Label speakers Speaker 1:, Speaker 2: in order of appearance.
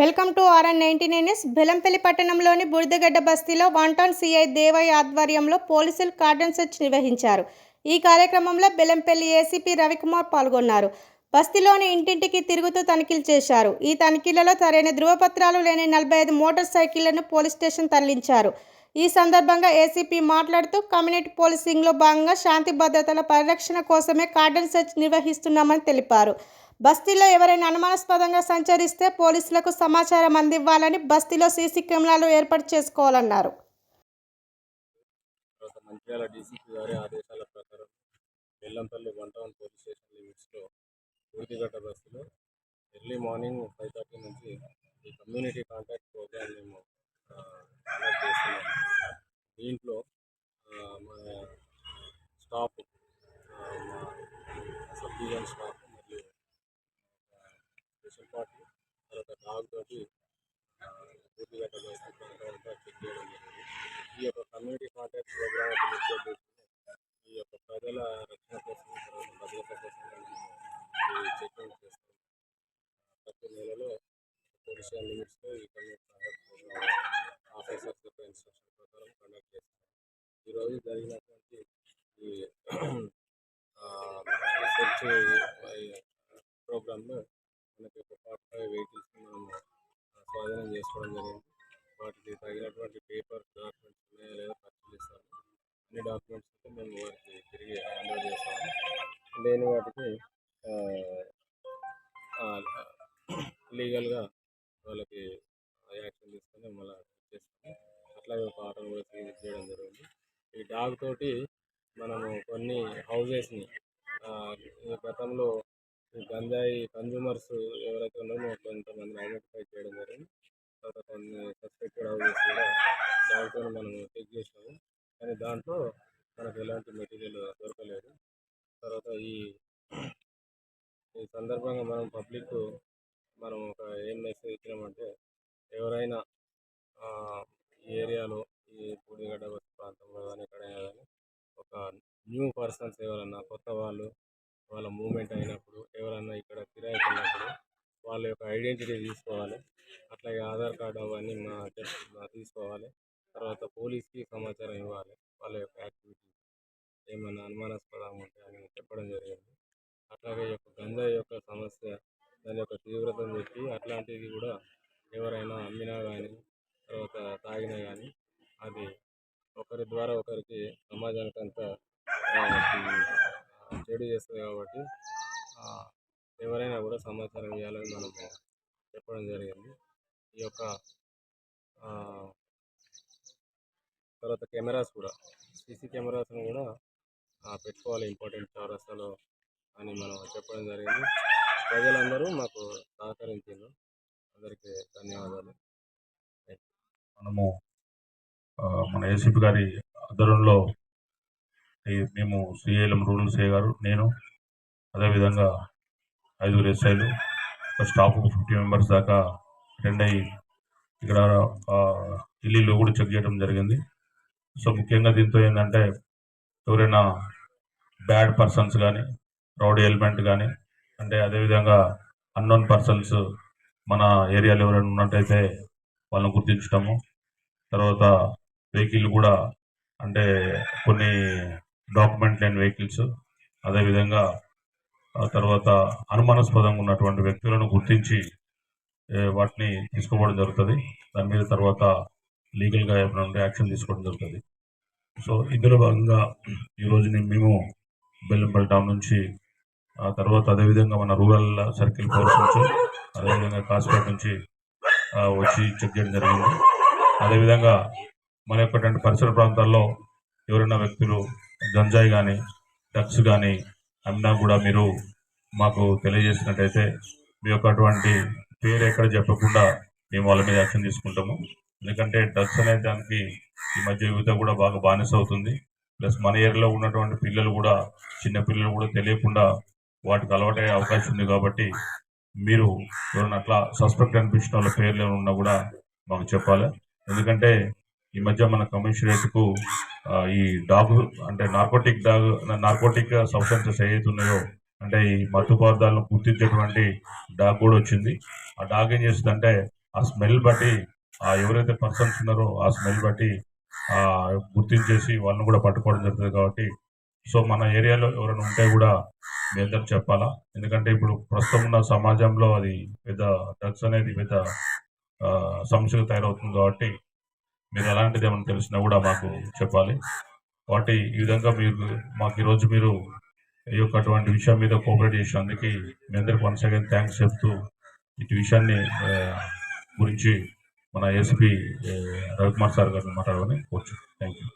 Speaker 1: Welcome to RN ninety nine Bellampalli పట్టణంలోని బుడిదగడ్డ బస్తీలో వన్ సిఐ దేవయ్య ఆధ్వర్యంలో పోలీసులు కార్డన్ సెర్చ్ నిర్వహించారు. ఈ కార్యక్రమంలో బెలంపల్లి ఏసీపీ రవికుమార్ పాల్గొన్నారు. బస్తీలోని ఇంటింటికి తిరుగుతూ తనిఖీలు చేశారు. ఈ తనిఖీలలో సరైన ధృవపత్రాలు లేని నలభై ఐదు మోటార్ సైకిళ్ళను పోలీస్ స్టేషన్ తరలించారు. ఈ సందర్భంగా ఏసీపీ మాట్లాడుతూ కమ్యూనిటీ పోలీసింగ్లో భాగంగా శాంతి భద్రతల పరిరక్షణ కోసమే కార్డన్ సెర్చ్ నిర్వహిస్తున్నామని తెలిపారు. బస్తీలో ఎవరైనా అనుమానాస్పదంగా సంచరిస్తే పోలీసులకు సమాచారం అందివ్వాలని బస్తీలో సీసీ కెమెరాలు ఏర్పాటు చేసుకోవాలన్నారు.
Speaker 2: మంచిర్యాల డీసీపీ గారి ఆదేశాల ప్రకారం Bellampalli one town police station లిమిట్స్లో పూర్తిగడ్డ బస్సులో ఎర్లీ మార్నింగ్ ఫైవ్ థర్టీ నుంచి ఈ కమ్యూనిటీ కాంటాక్ట్ ప్రోగ్రామ్ మేము కండక్ట్ చేస్తున్నాము దీంట్లో ఆ, మా స్టాఫ్ ఆ, మా సబ్ డివిజన్ స్టాఫ్ మరియు స్పెషల్ పార్టీ తర్వాత డాగ్ పూర్తిగా చెక్ చేయడం జరిగింది. ఈ యొక్క కమ్యూనిటీ కాంటాక్ట్ ప్రోగ్రామ్ ఈ యొక్క ప్రజల రక్షణ కోసం తర్వాత భద్రత కోసం మేము చేస్తాం. ప్రతి నెలలో పోలీస్ లిమిట్స్లో ఈ కమ్యూనిటీ కాంటాక్ట్ ప్రోగ్రామ్ ఆఫీసర్స్ యొక్క ఇన్స్ట్రక్షన్ ప్రకారం కండక్ట్ చేస్తాం. ఈరోజు జరిగినటువంటి ఈ సెర్చ్ ప్రోగ్రాంలో మనకి ఒక ఫార్టీ ఫైవ్ వెహికల్స్ని మనం స్వాధీనం చేసుకోవడం జరిగింది. వాటికి తగినటువంటి పేపర్ డాక్యుమెంట్స్ ఉన్నాయా లేదా పరిశీలిస్తాము. అన్ని డాక్యుమెంట్స్ అయితే మేము వారికి తిరిగి హ్యాండ్ ఓవర్ చేస్తాము. లేని వాటికి లీగల్గా వాళ్ళకి యాక్షన్ తీసుకొని మళ్ళీ చేస్తాము. అట్లాగే ఒక ఆటోని కూడా సీజ్ చేయడం జరిగింది ఈ డాగ్ తోటి మనము కొన్ని హౌజెస్ని గతంలో గంజాయి కన్జ్యూమర్స్ ఎవరైతే ఉన్నారో కొంతమంది ఐడెంటిఫై చేయడం జరిగింది. తర్వాత కొన్ని సస్పెక్టెడ్ హౌసెస్ కూడా దాంతో మనం చెక్ చేసినాము కానీ దాంట్లో మనకు ఎలాంటి మెటీరియల్ దొరకలేదు. తర్వాత ఈ ఈ సందర్భంగా మనం పబ్లిక్ మనం ఒక ఏం మెసేజ్ ఇచ్చినామంటే ఎవరైనా ఈ ఏరియాలో ఈ పూడిగడ్డ ప్రాంతంలో కానీ ఎక్కడైనా కానీ ఒక న్యూ పర్సన్స్ ఎవరన్నా కొత్త వాళ్ళు వాళ్ళ మూమెంట్ అయినప్పుడు ఎవరన్నా ఇక్కడ కిరాయికి వాళ్ళ యొక్క ఐడెంటిటీ తీసుకోవాలి. అట్లాగే ఆధార్ కార్డు అవన్నీ మా తీసుకోవాలి. తర్వాత పోలీస్కి సమాచారం ఇవ్వాలి. వాళ్ళ యొక్క యాక్టివిటీస్ ఏమైనా అనుమానాస్పదంగా ఉంటే అని చెప్పడం జరిగింది. అట్లాగే యొక్క గంజాయి యొక్క సమస్య దాని యొక్క తీవ్రతను చెప్పి అట్లాంటివి కూడా ఎవరైనా అమ్మినా కానీ తర్వాత తాగినా కానీ అది ఒకరి ద్వారా ఒకరికి సమాజానికి అంతా చెడు చేస్తుంది కాబట్టి ఎవరైనా కూడా సమాచారం ఇవ్వాలని మనం చెప్పడం జరిగింది. ఈ యొక్క తర్వాత కెమెరాస్ కూడా సీసీ కెమెరాస్ని కూడా పెట్టుకోవాలి ఇంపార్టెంట్ చౌరస్తాలో అని మనం చెప్పడం జరిగింది. ప్రజలందరూ మాకు సహకరించారు. అందరికీ ధన్యవాదాలు.
Speaker 3: మనము మన ఏసీపీ గారి ఆధ్వర్యంలో మేము సిఏఎల్ఎం రూరల్ సిఐ గారు నేను అదేవిధంగా ఐదుగురు ఎస్ఐలు స్టాఫ్ ఫిఫ్టీ మెంబర్స్ దాకా అటెండ్ అయ్యి ఇక్కడ ఆ, కూడా చెక్ చేయడం జరిగింది. సో ముఖ్యంగా దీంతో ఏంటంటే ఎవరైనా బ్యాడ్ పర్సన్స్ కానీ రౌడీ ఎలిమెంట్ కానీ అంటే అదేవిధంగా అన్నోన్ పర్సన్స్ మన ఏరియాలో ఎవరైనా ఉన్నట్టయితే వాళ్ళని గుర్తించడము తర్వాత వెహికల్ కూడా అంటే కొన్ని డాక్యుమెంట్ లేని వెహికల్స్. అదేవిధంగా తర్వాత అనుమానాస్పదంగా ఉన్నటువంటి వ్యక్తులను గుర్తించి వాటిని తీసుకోవడం జరుగుతుంది. దాని మీద తర్వాత లీగల్గా ఏమైనా యాక్షన్ తీసుకోవడం జరుగుతుంది. సో ఇందులో భాగంగా ఈరోజు మేము బెల్లంపల్లి టౌన్ నుంచి ఆ తర్వాత అదేవిధంగా మన రూరల్ సర్కిల్ ఫోర్స్ నుంచి అదేవిధంగా కాసిపేట నుంచి వచ్చి చెక్ చేయడం జరిగింది. అదేవిధంగా మన యొక్క పరిసర ప్రాంతాల్లో ఎవరైనా వ్యక్తులు గంజాయి కానీ డ్రగ్స్ కానీ అమ్మినా కూడా మీరు మాకు తెలియజేసినట్టయితే మీ యొక్క అటువంటి పేరు ఎక్కడ చెప్పకుండా మేము వాళ్ళ మీద యాక్షన్ తీసుకుంటాము. ఎందుకంటే డ్రగ్స్ అనే దానికి ఈ మధ్య యువత కూడా బాగా బానిస అవుతుంది. ప్లస్ మన ఏరియాలో ఉన్నటువంటి పిల్లలు కూడా చిన్న పిల్లలు కూడా తెలియకుండా వాటికి అలవాటయ్యే అవకాశం ఉంది కాబట్టి మీరు ఎవరైనా అట్లా సస్పెక్ట్ అనిపించిన వాళ్ళ పేర్లు ఏమైనా ఉన్నా కూడా మాకు చెప్పాలి. ఎందుకంటే ఈ మధ్య మన కమిషనరేట్కు ఈ డాగ్ అంటే నార్కోటిక్ డాగ్ నార్కోటిక్ సబ్స్టెన్సెస్ ఏవైతే ఉన్నాయో అంటే ఈ మత్తు పదార్థాలను గుర్తించేటువంటి డాగ్ కూడా వచ్చింది. ఆ డాగ్ ఏం చేస్తుందంటే ఆ స్మెల్ బట్టి ఆ ఎవరైతే పర్సన్స్ ఉన్నారో ఆ స్మెల్ బట్టి ఆ గుర్తించేసి వాళ్ళని కూడా పట్టుకోవడం జరుగుతుంది కాబట్టి సో మన ఏరియాలో ఎవరైనా ఉంటే కూడా మీ చెప్పాలా? ఎందుకంటే ఇప్పుడు ప్రస్తుతం ఉన్న సమాజంలో అది పెద్ద డ్రగ్స్ అనేది పెద్ద సమస్యగా తయారవుతుంది కాబట్టి మీరు అలాంటిది ఏమైనా తెలిసినా కూడా మాకు చెప్పాలి. కాబట్టి ఈ విధంగా మీరు మాకు ఈరోజు మీరు ఈ యొక్క అటువంటి విషయం మీద కోఆపరేట్ చేసినందుకు మీ అందరికి వన్స్ అగైన్ థ్యాంక్స్ చెప్తూ ఇటు విషయాన్ని గురించి మన ఎస్పీ రవికుమార్ సార్ గారిని మాట్లాడమని కోరుచు థ్యాంక్ యూ